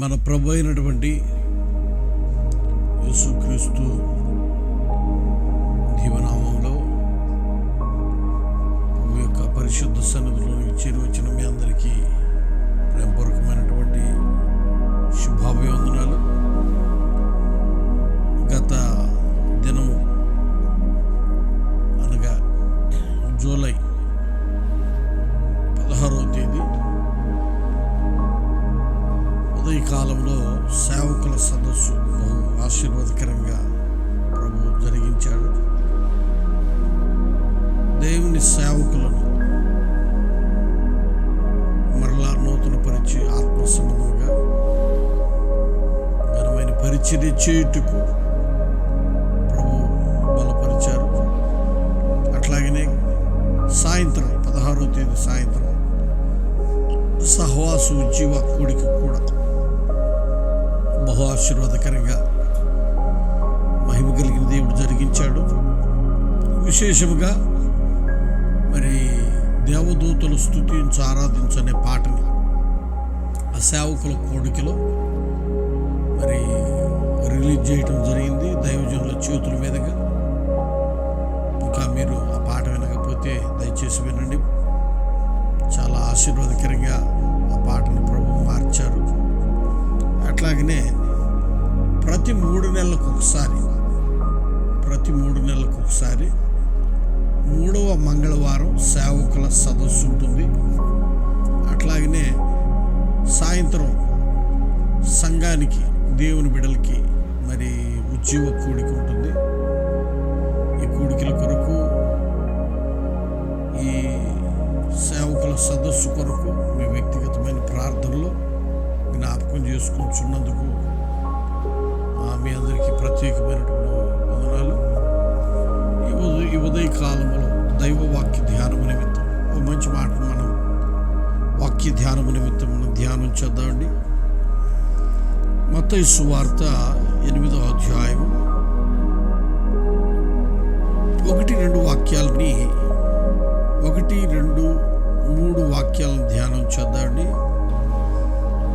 మన ప్రభు అయినటువంటి యేసుక్రీస్తు దీవనామంలో ప్రభు యొక్క పరిశుద్ధ సన్నిధిలోనికి చేరి వచ్చిన మీ అందరికీ ప్రేమపూర్వక దేవుని సేవకులను మరలా నూతన పరిచి ఆత్మ ఘనమైన పరిచర్య చేయుటకు ప్రభు బలపరిచారు. అట్లాగనే సాయంత్రం పదహారవ తేదీ సాయంత్రం సహవాసు జీవ కూడిక కూడా బహు ఆశీర్వాదకరంగా మహిమ కలిగిన దేవుడు జరిగించాడు. విశేషముగా సేవకుల కోడికలో మరి రిలీజ్ చేయటం జరిగింది దైవజనుల చేతుల మీదుగా. ఇంకా మీరు ఆ పాట వినకపోతే దయచేసి వినండి. చాలా ఆశీర్వాదకరంగా ఆ పాటను ప్రభు మార్చారు. అట్లాగనే ప్రతి మూడు నెలలకు ఒకసారి ప్రతి మూడు నెలలకు ఒకసారి మూడవ మంగళవారం సేవకుల సదస్సు ఉంటుంది. అట్లాగనే సాయంత్రం సంఘానికి దేవుని బిడలకి మరి ఉజ్జీవ కూడిక ఉంటుంది. ఈ కూడికల కొరకు ఈ సేవకుల సదస్సు కొరకు మీ వ్యక్తిగతమైన ప్రార్థనలో జ్ఞాపకం చేసుకుంటున్నందుకు మీ అందరికీ ప్రత్యేకమైనటువంటి వందనాలు. ఈ ఉదయ కాలంలో దైవ వాక్య నిమిత్తం ఒక మంచి మాట మనం వాక్య ధ్యానము నిమిత్తం మనం ధ్యానం చేద్దామండి. మత సువార్త ఎనిమిదో అధ్యాయం ఒకటి రెండు వాక్యాలని ఒకటి రెండు మూడు వాక్యాలను ధ్యానం చేద్దామండి.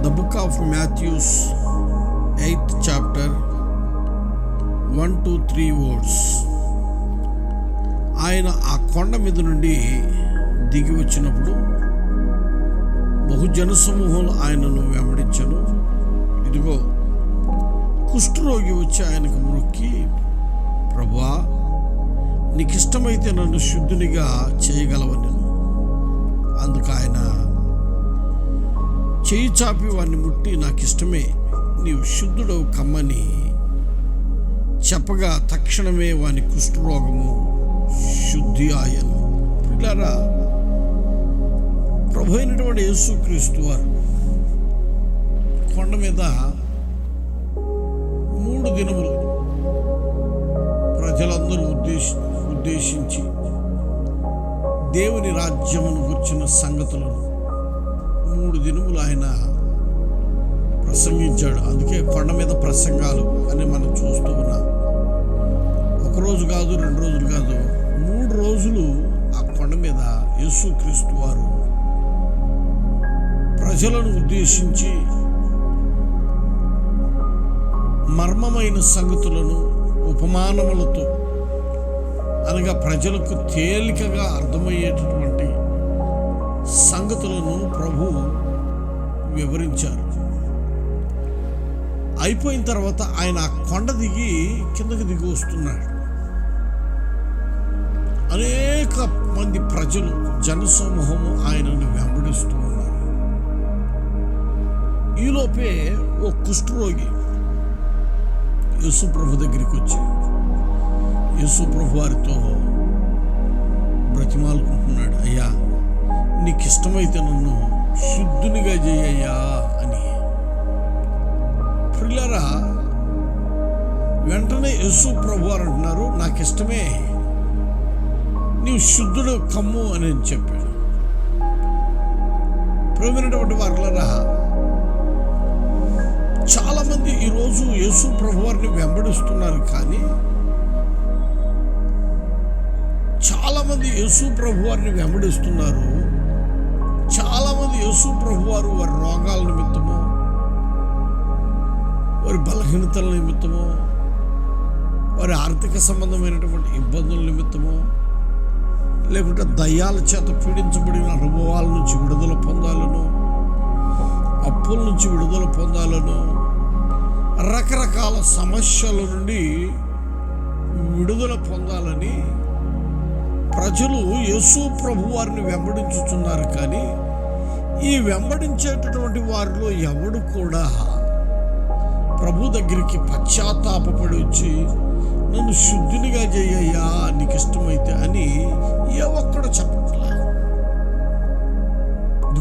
The book of Matthews eighth chapter one two three words ఆయన ఆ కొండ మీద నుండి దిగి వచ్చినప్పుడు బహుజన సమూహం ఆయనను వెంబడించను. ఇదిగో కుష్ఠరోగి వచ్చి ఆయనకు మొక్కి ప్రభా నీకు ఇష్టమైతే నన్ను శుద్ధునిగా చేయగలవని. అందుకు ఆయన చేయి చాపి వాడిని ముట్టి నాకు ఇష్టమే నీవు శుద్ధుడవు కమ్మని. చెప్పగా తక్షణమే వాని కుష్ఠరోగము శుద్ధి ఆయను పిల్లరా ప్రభు అయినటువంటి యేసుక్రీస్తు వారు కొండ మీద మూడు దినములు ప్రజలందరూ ఉద్దేశ ఉద్దేశించి దేవుని రాజ్యమును గుర్చిన సంగతులను మూడు దినములు ఆయన ప్రసంగించాడు. అందుకే కొండ మీద ప్రసంగాలు అని మనం చూస్తూ ఉన్నాం. ఒకరోజు కాదు రెండు రోజులు కాదు మూడు రోజులు ఆ కొండ మీద యేసుక్రీస్తు వారు ప్రజలను ఉద్దేశించి మర్మమైన సంగతులను ఉపమానములతో అనగా ప్రజలకు తేలికగా అర్థమయ్యేటటువంటి సంగతులను ప్రభు వివరించారు. అయిపోయిన తర్వాత ఆయన ఆ కొండ దిగి కిందకి దిగి వస్తున్నాడు. అనేక మంది ప్రజలు జనసమూహము ఆయనను వెంబడిస్తూ ఉన్నారు. ఈలోపే ఓ కుష్ఠరోగి యేసుప్రభు దగ్గరికి వచ్చి యేసుప్రభు వారితో బ్రతిమాలుకుంటున్నాడు. అయ్యా నీకు ఇష్టమైతే నన్ను శుద్ధునిగా చేయయ్యా అని. ప్రిల్లరా వెంటనే యేసు ప్రభు వారు అంటున్నారు నాకు ఇష్టమే నీవు శుద్ధుడు కమ్ము అని చెప్పాడు. ప్రేమైనటువంటి వారులరా చాలామంది ఈరోజు యేసు ప్రభు వారిని వెంబడిస్తున్నారు కానీ చాలామంది యేసు ప్రభు వారిని వెంబడిస్తున్నారు. చాలామంది యేసు ప్రభు వారు వారి రోగాల నిమిత్తము వారి బలహీనతల నిమిత్తము వారి ఆర్థిక సంబంధమైనటువంటి ఇబ్బందుల నిమిత్తము లేకుంటే దయ్యాల చేత పీడించబడిన అనుభవాల నుంచి విడుదల పొందాలను అప్పుల నుంచి విడుదల పొందాలను రకరకాల సమస్యల నుండి విడుదల పొందాలని ప్రజలు యేసు ప్రభు వారిని వెంబడించుతున్నారు. కానీ ఈ వెంబడించేటటువంటి వారిలో ఎవడు కూడా ప్రభు దగ్గరికి పశ్చాత్తాపడి వచ్చి నన్ను శుద్ధునిగా చేయయ్యా నీకు ఇష్టమైతే అని ఏ ఒక్కడు చెప్ప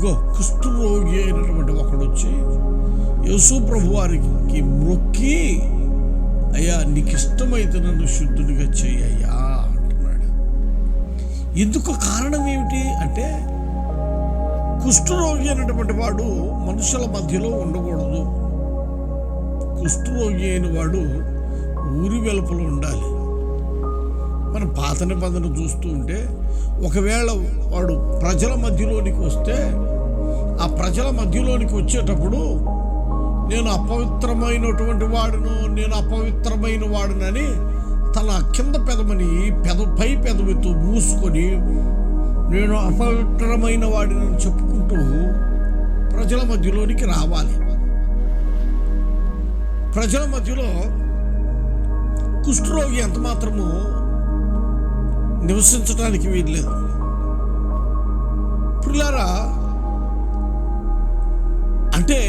ఇదిగో కుష్ఠరోగి అయినటువంటి ఒకడు వచ్చి యేసు ప్రభు వారికి మొక్కి అయ్యా నీకు ఇష్టమైతే నన్ను శుద్ధుడిగా చేయయ్యా అంటున్నాడు. ఇందుకు కారణం ఏమిటి అంటే కుష్ఠరోగి అయినటువంటి వాడు మనుషుల మధ్యలో ఉండకూడదు. కుష్ఠరోగి అయిన వాడు ఊరి వెలుపల ఉండాలి. మన పాత నిబంధన చూస్తూ ఉంటే ఒకవేళ వాడు ప్రజల మధ్యలోనికి వస్తే ఆ ప్రజల మధ్యలోనికి వచ్చేటప్పుడు నేను అపవిత్రమైనటువంటి వాడును నేను అపవిత్రమైన వాడునని తన కింద పెదమని పెద పై పెదవితో మూసుకొని నేను అపవిత్రమైన వాడిని చెప్పుకుంటూ ప్రజల మధ్యలోనికి రావాలి. ప్రజల మధ్యలో కుష్ఠరోగి ఎంత మాత్రము నివసించడానికి వీల్లేదు. పిల్లారా అంటే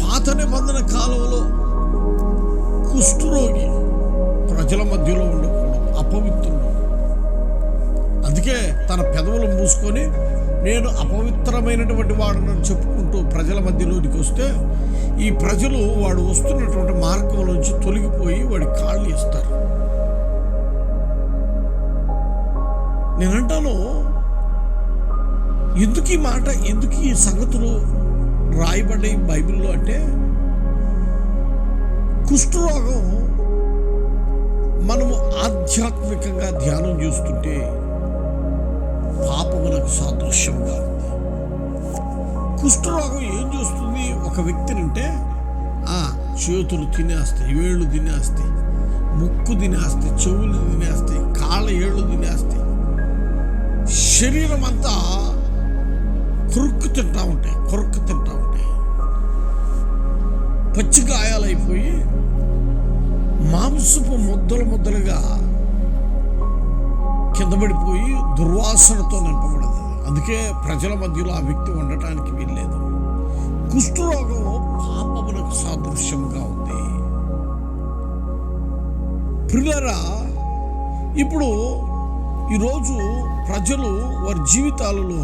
పాత నిబంధన కాలంలో కుష్ఠరోగి ప్రజల మధ్యలో ఉండకూడదు అపవిత్రుడు. అందుకే తన పెదవులు మూసుకొని నేను అపవిత్రమైనటువంటి వాడనని చెప్పుకుంటూ ప్రజల మధ్యలోనికి వస్తే ఈ ప్రజలు వాడు వస్తున్నటువంటి మార్గం నుంచి తొలగిపోయి వాడి కాళ్ళు ఇస్తారు నేనంటాను ఎందుకు ఈ మాట ఎందుకు ఈ సంగతులు రాయబడ్డాయి బైబిల్లో అంటే కుష్ఠరోగం మనము ఆధ్యాత్మికంగా ధ్యానం చేస్తుంటే పాపములకు సాదృశ్యంగా ఉంది కుష్ఠరోగం ఏం చేస్తుంది? ఒక వ్యక్తినంటే ఆ చేతులు తినేస్తాయి వేళ్ళు తినేస్తాయి ముక్కు తినేస్తాయి చెవులు తినేస్తాయి కాళ్ళ ఏళ్ళు తినేస్తాయి. శరీరం అంతా కొరుక్కు తింటా ఉంటాయి కొరుక్కు పచ్చి గాయాలైపోయి మాంసపు ముద్దలు ముద్దలుగా కింద పడిపోయి దుర్వాసనతో నింపబడింది. అందుకే ప్రజల మధ్యలో ఆ వ్యక్తి ఉండటానికి వీల్లేదు. కుష్ఠరోగం పాపమునకు సాదృశ్యంగా ఉంది. ప్రిలరా ఇప్పుడు ఈరోజు ప్రజలు వారి జీవితాలలో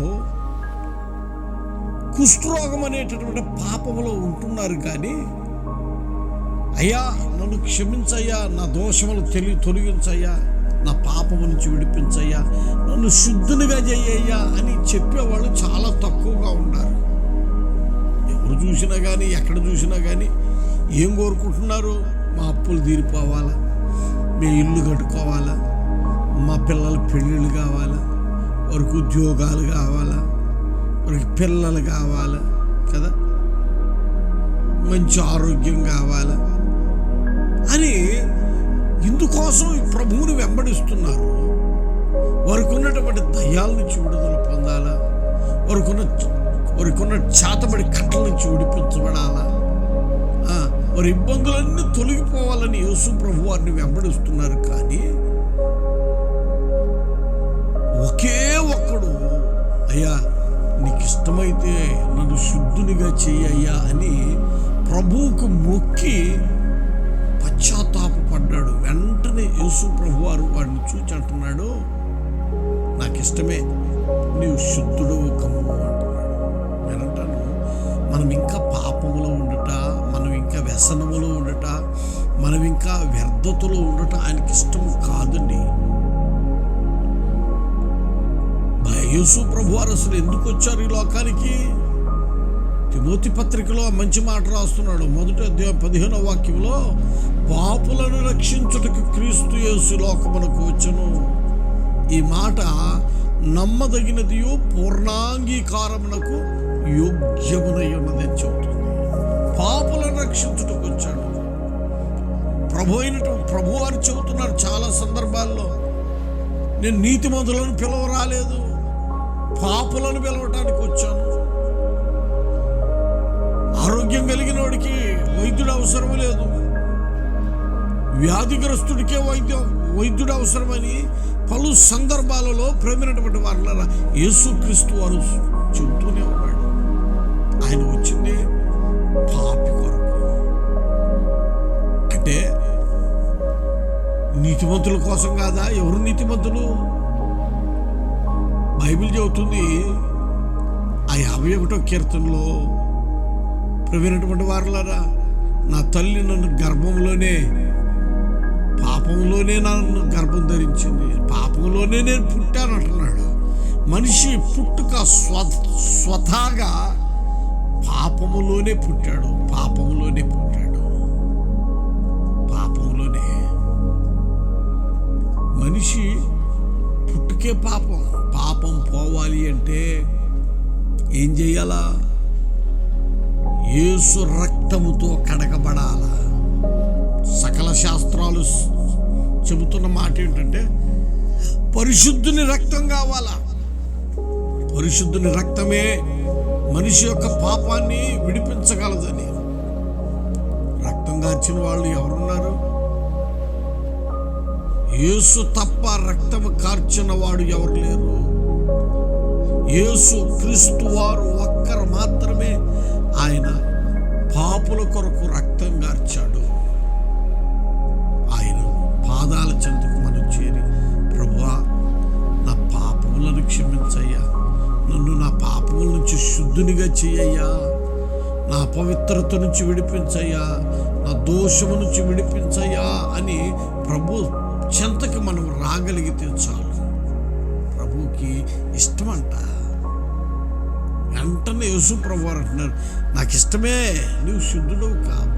కుష్ఠరోగం అనేటటువంటి పాపములో ఉంటున్నారు కానీ అయ్యా నన్ను క్షమించయ్యా నా దోషములు తెలి తొలగించయ్యా నా పాపము నుంచి విడిపించయ్యా నన్ను శుద్ధునిగా చేయ్యా అని చెప్పేవాళ్ళు చాలా తక్కువగా ఉన్నారు. ఎవరు చూసినా కానీ ఎక్కడ చూసినా కానీ ఏం కోరుకుంటున్నారు? మా అప్పులు తీరిపోవాలా? మీ ఇల్లు కట్టుకోవాలా? మా పిల్లల పెళ్ళిళ్ళు కావాలా? వారికి ఉద్యోగాలు కావాలా? వారికి పిల్లలు కావాలా? కదా? మంచి ఆరోగ్యం కావాలా? అని ఇందుకోసం ప్రభువుని వెంబడిస్తున్నారు. వారికి ఉన్నటువంటి దయ్యాల నుంచి విడుదల పొందాలా? వారికున్న వారికున్న చేతబడి కట్టల నుంచి విడిపించబడాలా? వారి ఇబ్బందులన్నీ తొలగిపోవాలని యేసు ప్రభు వారిని వెంబడిస్తున్నారు కానీ ఒకే ఒక్కడు అయ్యా నీకు ఇష్టమైతే నన్ను శుద్ధునిగా చెయ్యయ్యా అని ప్రభువుకు మొక్కి పశ్చాత్తాపడ్డాడు వెంటనే యేసు ప్రభు వారు వాడిని చూచి అంటున్నాడు నాకు ఇష్టమే నీవు శుద్ధుడు కమ్ము అంటున్నాడు. నేనంటాను మనం ఇంకా పాపములో ఉండుట మనం ఇంకా వ్యసనములో ఉండుట మనం ఇంకా వ్యర్థతలో ఉండట ఆయనకి ఇష్టం కాదండి యేసు ప్రభు వారు అసలు ఎందుకు వచ్చారు ఈ లోకానికి? తిమోతి పత్రికలో మంచి మాట రాస్తున్నాడు. మొదటి అధ్యాయం పదిహేనో వాక్యంలో పాపులను రక్షించుటకు క్రీస్తు యేసు లోకమునకు వచ్చును. ఈ మాట నమ్మదగినదియో పూర్ణాంగీకారమునకు యోగ్యమునై ఉన్నదని చెబుతుంది. పాపులను రక్షించుటకు వచ్చాడు. ప్రభు అయినటు ప్రభు వారు చెబుతున్నారు చాలా సందర్భాల్లో. నేను నీతిమంతులను పిలవ రాలేదు పాపులను పిలవటానికి వచ్చాను. ఆరోగ్యం కలిగిన వాడికి వైద్యుడు అవసరం లేదు. వ్యాధిగ్రస్తుడికే వైద్యం వైద్యుడు అవసరమని పలు సందర్భాలలో ప్రేమైనటువంటి వారుల యేసుక్రీస్తు వారు చెబుతూనే ఉన్నాడు. ఆయన వచ్చింది పాపి కొరకు. అంటే నీతిమంతుల కోసం కాదా? ఎవరు నీతిమంతులు? బైబిల్ చెబుతుంది ఆ యాభై ఒకటో కీర్తనలో ప్రవీణటువంటి వారులారా నా తల్లి నన్ను గర్భంలోనే పాపంలోనే నన్ను గర్భం ధరించింది. పాపంలోనే నేను పుట్టాను అంటున్నాడు. మనిషి పుట్టుక స్వ స్వతహాగా పాపములోనే పుట్టాడు పాపములోనే పుట్టాడు. పాపంలోనే మనిషి పుట్టుకే పాపం. పాపం పోవాలి అంటే ఏం చేయాలా? యేసు రక్తముతో కడగబడాల? సకల శాస్త్రాలు చెబుతున్న మాట ఏంటంటే పరిశుద్ధుని రక్తం కావాలా? పరిశుద్ధుని రక్తమే మనిషి యొక్క పాపాన్ని విడిపించగలదని. రక్తం గార్చిన వాళ్ళు ఎవరున్నారు? యేసు తప్ప రక్తము కార్చిన వాడు ఎవరు లేరు? యేసు క్రీస్తు వారు ఒక్కరు మాత్రమే ఆయన పాపుల కొరకు రక్తం గార్చాడు. ఆయన పాదాల చెందుకు మనం చేరి ప్రభువా నా పాపములను క్షమించయ్యా. నన్ను నా పాపముల నుంచి శుద్ధునిగా చేయయ్యా. నా పవిత్రత నుంచి విడిపించయ్యా. నా దోషము నుంచి విడిపించయ్యా అని ప్రభు చెంతకి మనం రాగలిగితే చాలు. ప్రభుకి ఇష్టమంట. వెంటనే యేసు ప్రభువారు అంటున్నారు. నాకు ఇష్టమే నువ్వు శుద్ధుడవు కావు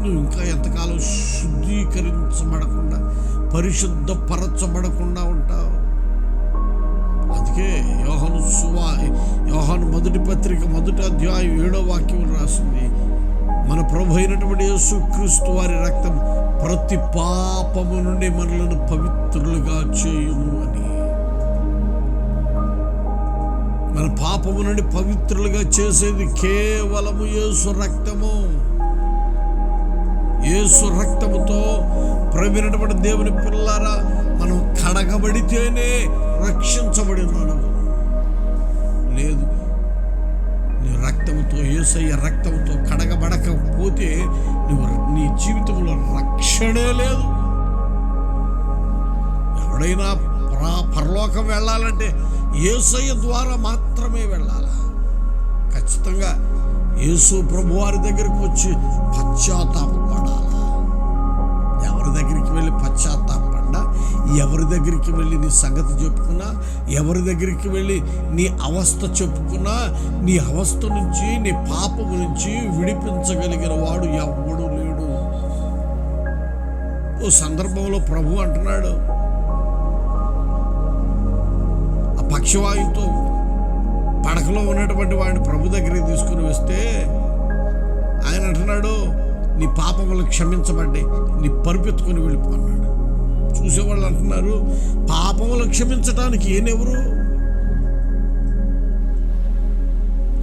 నువ్వు ఇంకా ఎంతకాలం శుద్ధీకరించబడకుండా పరిశుద్ధపరచబడకుండా ఉంటావు? అందుకే యోహను సువా యోహాను మొదటి పత్రిక మొదటి అధ్యాయం ఏడో వాక్యం రాసింది. మన ప్రభు అయినటువంటి యేసుక్రీస్తు వారి రక్తం ప్రతి పాపము నుండి మనలను పవిత్రులుగా చేయును అని. మన పాపము నుండి పవిత్రులుగా చేసేది కేవలము యేసు రక్తము. యేసు రక్తముతో ప్రవీణబడి దేవుని పిల్లారా మనం కడగబడితేనే రక్షించబడినాను లేదు నీ రక్తముతో ఏసయ్య రక్తముతో కడగబడకపోతే నువ్వు నీ జీవితంలో రక్షణే లేదు. ఎవడైనా పరలోకం వెళ్ళాలంటే ఏసయ్య ద్వారా మాత్రమే వెళ్ళాలా? ఖచ్చితంగా యేసు ప్రభు వారి దగ్గరికి వచ్చి పశ్చాత్తాపడాలా ఎవరి దగ్గరికి వెళ్ళి పశ్చాత్తాపడ్డా ఎవరి దగ్గరికి వెళ్ళి నీ సంగతి చెప్పుకున్నా? ఎవరి దగ్గరికి వెళ్ళి నీ అవస్థ చెప్పుకున్నా? నీ అవస్థ నుంచి నీ పాపం నుంచి విడిపించగలిగిన వాడు ఎవడు లేడు. ఓ సందర్భంలో ప్రభు అంటున్నాడు పక్షవాయుతో పడకలో ఉన్నటువంటి వాడిని ప్రభు దగ్గరికి తీసుకుని వస్తే ఆయన అంటున్నాడు నీ పాపములు క్షమించబడ్డాయి. నీ పరుపెత్తుకొని వెళ్ళిపో అన్నాడు. చూసేవాళ్ళు అంటున్నారు పాపములు క్షమించటానికి ఏనెవరు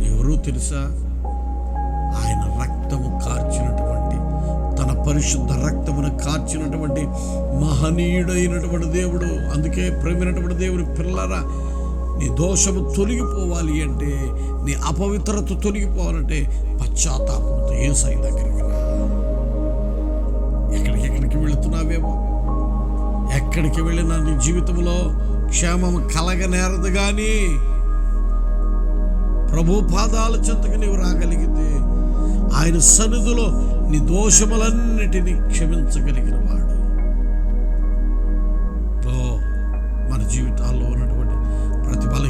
ఎవరు? తెలుసా? ఆయన రక్తము కార్చినటువంటి తన పరిశుద్ధ రక్తమును కార్చినటువంటి మహనీయుడైనటువంటి దేవుడు. అందుకే ప్రేమైనటువంటి దేవుడు పిల్లరా నీ దోషము తొలగిపోవాలి అంటే నీ అపవిత్రత తొలగిపోవాలంటే పశ్చాత్తాపంతో ఏ సై దగ్గరికి రా. ఎక్కడికి ఎక్కడికి వెళుతున్నావేమో? ఎక్కడికి వెళ్ళినా నీ జీవితంలో క్షేమం కలగనేరదు కానీ ప్రభు పాదాల చెంతకు నీవు రాగలిగితే ఆయన సన్నిధిలో నీ దోషములన్నిటినీ క్షమించగలిగిన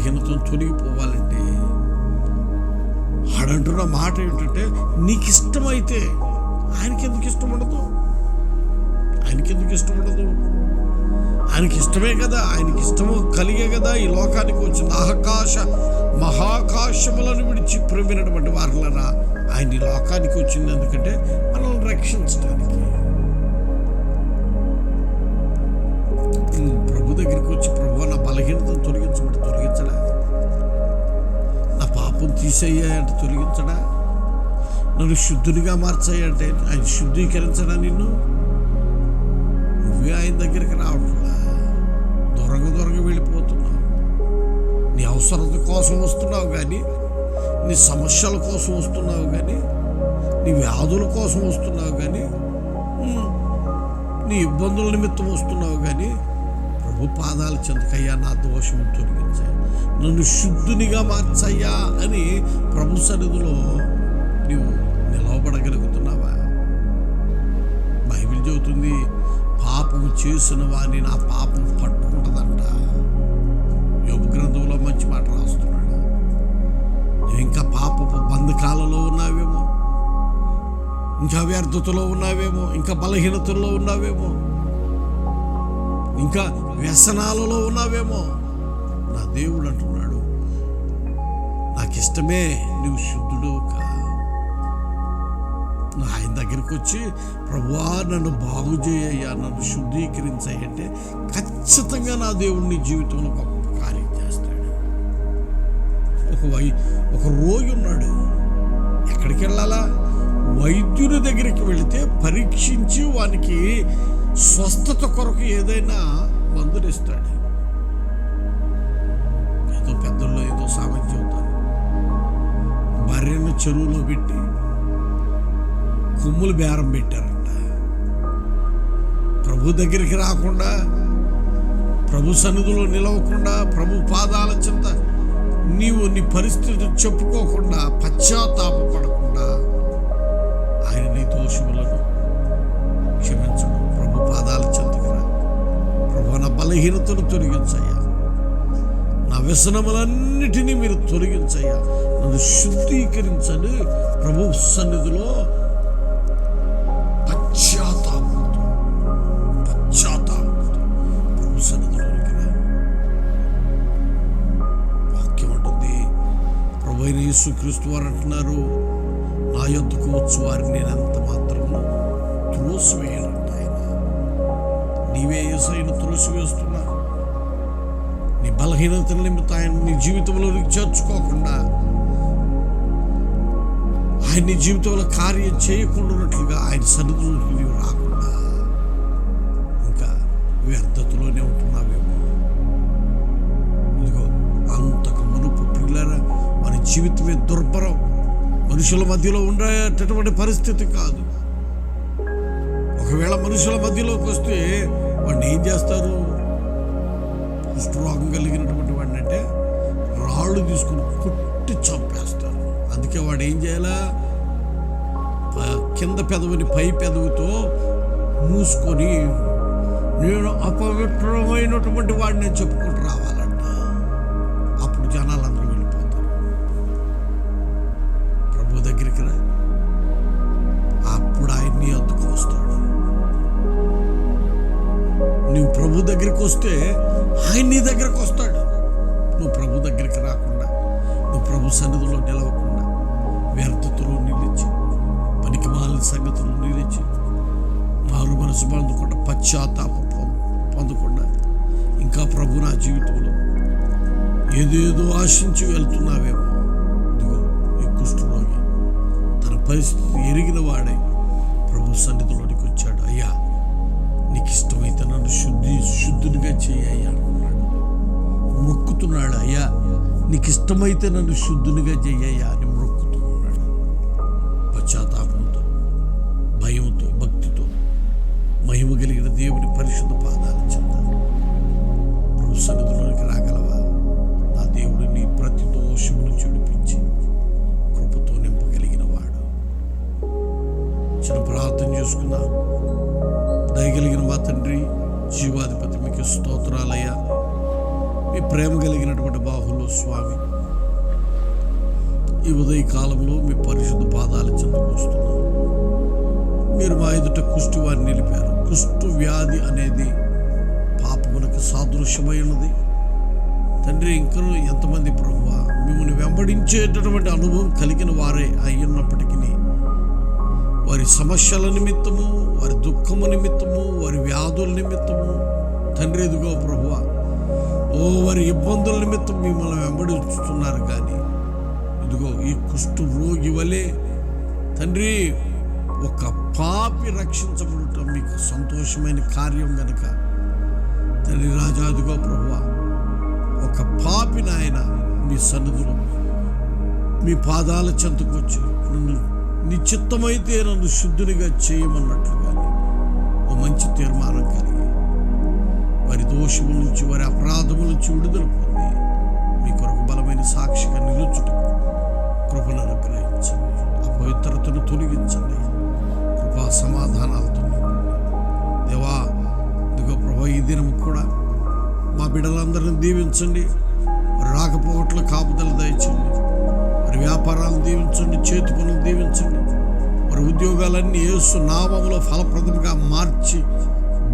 బలహీనతను తొలగిపోవాలంటే ఆడంటున్న మాట ఏంటంటే నీకు ఇష్టమైతే ఆయనకి ఎందుకు ఇష్టం ఉండదు? ఆయనకి ఎందుకు ఇష్టం ఉండదు? ఆయనకి ఇష్టమే కదా ఆయనకి ఇష్టము కలిగే కదా ఈ లోకానికి వచ్చిన ఆకాశ మహాకాశములను విడిచి ప్రవీణటువంటి వారులరా ఆయన ఈ లోకానికి వచ్చింది ఎందుకంటే మనల్ని రక్షించడానికి. ప్రభు దగ్గరికి వచ్చి ప్రభు నా బలహీనతను తొలగించబడి తీసేయ్యా అంటే తొలగించడా? నన్ను శుద్ధునిగా మార్చాయి అంటే ఆయన శుద్ధీకరించడా నిన్ను? నువ్వే ఆయన దగ్గరికి రావట్లా? దొరగ దొరగ వెళ్ళిపోతున్నావు. నీ అవసరత కోసం వస్తున్నావు కానీ నీ సమస్యల కోసం వస్తున్నావు కానీ నీ వ్యాధుల కోసం వస్తున్నావు కానీ నీ ఇబ్బందుల నిమిత్తం వస్తున్నావు కానీ పాదాల చెందుకయ్యా నా దోషం తొలగించాయి నన్ను శుద్ధునిగా మార్చయ్యా అని ప్రభు సన్నిధిలో నీవు నిలవబడగలుగుతున్నావా? బైబిల్ చెబుతుంది పాపము చేసిన వాని నా పాపం పట్టుకుంటుందంట. యోగ గ్రంథంలో మంచి మాట రాస్తున్నాడు. నువ్వు ఇంకా పాపపు బంధకాలలో ఉన్నావేమో? ఇంకా వ్యర్థతలో ఉన్నావేమో? ఇంకా బలహీనతల్లో ఉన్నావేమో? ఇంకా వ్యసనాలలో ఉన్నావేమో? నా దేవుడు అంటున్నాడు నాకు ఇష్టమే నువ్వు శుద్ధుడు కా. నా ఆయన దగ్గరికి వచ్చి ప్రభువా నన్ను బాగు చేయ్యా నన్ను శుద్ధీకరించాయంటే ఖచ్చితంగా నా దేవుడిని జీవితంలో గొప్ప కార్యం చేస్తాడు. ఒక వై ఒక రోగి ఉన్నాడు ఎక్కడికి వెళ్ళాలా వైద్యుని దగ్గరికి వెళితే పరీక్షించి వానికి స్వస్థత కొరకు ఏదైనా మందులు ఇస్తాడు ఏదో పెద్దల్లో ఏదో సామెత చెబుతారు. బర్రెను చెరువులో పెట్టి కుమ్ములు బేరం పెట్టారంట. ప్రభు దగ్గరికి రాకుండా ప్రభు సన్నిధిలో నిలవకుండా ప్రభు పాదాల చింత నీవు నీ పరిస్థితి చెప్పుకోకుండా పశ్చాత్తాపపడకుండా బలహీనతను తొలగించయ్యా. నా వ్యసనములన్నిటినీ మీరు తొలగించయ్యా. నన్ను శుద్ధీకరించండి. ప్రభు సన్నిధిలో పశ్చాత్తాపంతో పశ్చాత్తాపంతో ప్రభు సన్నిధిలోనికి రా. వాక్యం అంటుంది ప్రభు అయిన యేసుక్రీస్తు వారు అంటున్నారు నా యొద్దకు వచ్చు వారిని నేను ఎంత మాత్రము త్రోసివేయాలంట నీవే ఏసైను త్రోసివేస్తున్నా. నీ బలహీనతల నిమిత్తం ఆయన నీ జీవితంలో చేర్చుకోకుండా ఆయన నీ జీవితంలో కార్యం చేయకుండా ఉన్నట్లుగా ఆయన సన్నిధిలోకి నీవు రాకుండా. ఇంకా వ్యర్థతలోనే ఉంటున్నావేమో. ఇదిగో అంతకు మునుపు పిల్లల మన జీవితమే దుర్భరం. మనుషుల మధ్యలో ఉండేటటువంటి పరిస్థితి కాదు. ఒకవేళ మనుషుల మధ్యలోకి వస్తే వాడిని ఏం చేస్తారు? కుష్ఠరోగం కలిగినటువంటి వాడిని అంటే రాళ్ళు తీసుకుని కుట్టి చంపేస్తారు. అందుకే వాడు ఏం చేయాలా? కింద పెదవిని పై పెదవితో మూసుకొని నేను అపవిత్రమైనటువంటి వాడిని చెప్పుకుంటాను. దగ్గరికి వస్తే ఆయన నీ దగ్గరకు వస్తాడు నువ్వు ప్రభు దగ్గరికి రాకుండా నువ్వు ప్రభు సన్నిధిలో నిలవకుండా వ్యర్థతలో నిలిచి పనికి మాలిన సంగతులు నిలిచి మారు మనసు పొందకుండా పశ్చాత్తాపం పొందకుండా ఇంకా ప్రభు నా జీవితంలో ఏదేదో ఆశించి వెళ్తున్నావేమో. ఇదిగో ఈ కుష్ఠరోగి తన పరిస్థితి ఎరిగిన వాడే ప్రభు సన్నిధిలోనికి వచ్చాడు. అయ్యా నీకు ఇష్టమైతే నన్ను శుద్ధి శుద్ధునిగా చేయ్యా అంటున్నాడు మొక్కుతున్నాడు అయ్యా. నీకు ఇష్టమైతే నన్ను శుద్ధునిగా చెయ్యయ్యా అని మొక్కుతున్నాడు. పశ్చాత్తాపంతో భయంతో భక్తితో మహిమ కలిగిన దేవుని పరిశుద్ధ పాదాలు చెందారు ప్రభు సన్నిధిలోనికి రాగలవా? నా దేవుడు నీ ప్రతి దోషమును చూడిపించి కృపతో నింపగలిగిన వాడు. చిన్న ప్రార్థన చేసుకున్నా దయగలిగిన మా తండ్రి జీవాధిపతి మీకు స్తోత్రాలయ్యా. మీ ప్రేమ కలిగినటువంటి బాహులో స్వామి. ఈ ఉదయ కాలంలో మీ పరిశుద్ధ పాదాలు చెందుకు మీరు మా ఎదుట కుష్టి వారిని నిలిపారు. కుష్టు వ్యాధి అనేది పాపములకు సాదృశ్యమైనది తండ్రి ఇంకా ఎంతమంది ప్రభు మిమ్మల్ని వెంబడించేటటువంటి అనుభవం కలిగిన వారే అయ్యున్నప్పటికీ వారి సమస్యల నిమిత్తము వారి దుఃఖము నిమిత్తము వారి వ్యాధుల నిమిత్తము. తండ్రి ఎదుగో ప్రభువ ఓ వారి ఇబ్బందుల నిమిత్తం మిమ్మల్ని వెంబడిస్తున్నారు కానీ ఇదిగో ఈ కుష్టు రోగి వలె తండ్రి ఒక పాపి రక్షించబడటం మీకు సంతోషమైన కార్యం కనుక తండ్రి రాజాదిగో ప్రభువ ఒక పాపి నాయన మీ సన్నిధిలో మీ పాదాల చెంతకొచ్చి నన్ను నిశ్చిత్తమైతే నన్ను శుద్ధునిగా చేయమన్నట్లుగాని ఓ మంచి తీర్మానం కలిగి వారి దోషముల నుంచి వారి అపరాధముల నుంచి విడుదల పొంది మీ కొరకు బలమైన సాక్షిగా నిలుచుటకు కృపను అనుగ్రహించండి. అపవిత్రతను తొలగించండి. కృపా సమాధానాలతో దేవా ఇదిగో ప్రభా ఈ దినం కూడా మా బిడ్డలందరిని దీవించండి. రాకపోవట్ల కాపుదల దయచండి వ్యాపారాలు దీవించండి చేతి పనులు దీవించండి. మరి ఉద్యోగాలన్నీ ఏసు నామంలో ఫలప్రదంగా మార్చి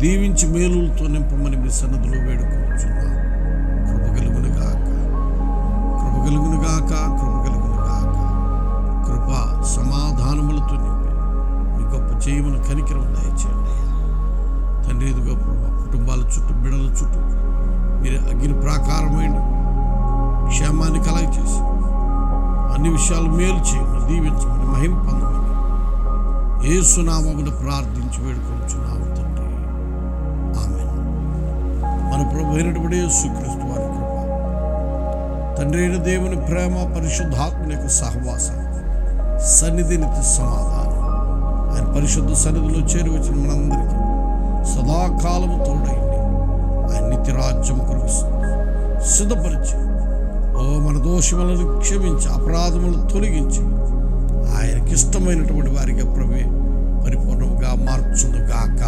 దీవించి మేలులతో నింపమని మీ సన్నదిలో వేడుకొచ్చున్నాం కృప కలుగును గాక. కృప కలుగును గాక కృప కలుగును గాక. కృప సమాధానములతో నింపి మీ గొప్ప చేయమని కనికరం దయచేయండి తండ్రి ఇదిగో ప్రభా కుటుంబాల చుట్టూ బిడల చుట్టూ మీరు అగ్ని ప్రాకారమైన క్షేమాన్ని కలగచేసి అన్ని విషయాలు మేలు చేయమని దీవించమని మహిమ పొందమని ఏసునామమును ప్రార్థించి వేడుకొంచున్నాము తండ్రి. ఆమె మన ప్రభు అయినటువంటి యేసుక్రీస్తు వారి కృప తండ్రి అయిన దేవుని ప్రేమ పరిశుద్ధాత్మని యొక్క సహవాసం సన్నిధి నిత్య సమాధానం. ఆయన పరిశుద్ధ సన్నిధిలో చేరి వచ్చిన మనందరికీ సదాకాలము తోడైంది ఆయన నిత్యరాజ్యము రాజ్యం కొరకు ఓ మన దోషములను క్షమించి అపరాధములు తొలగించి. ఆయనకి ఇష్టమైనటువంటి వారిగా ప్రభే పరిపూర్ణంగా మార్చును గాక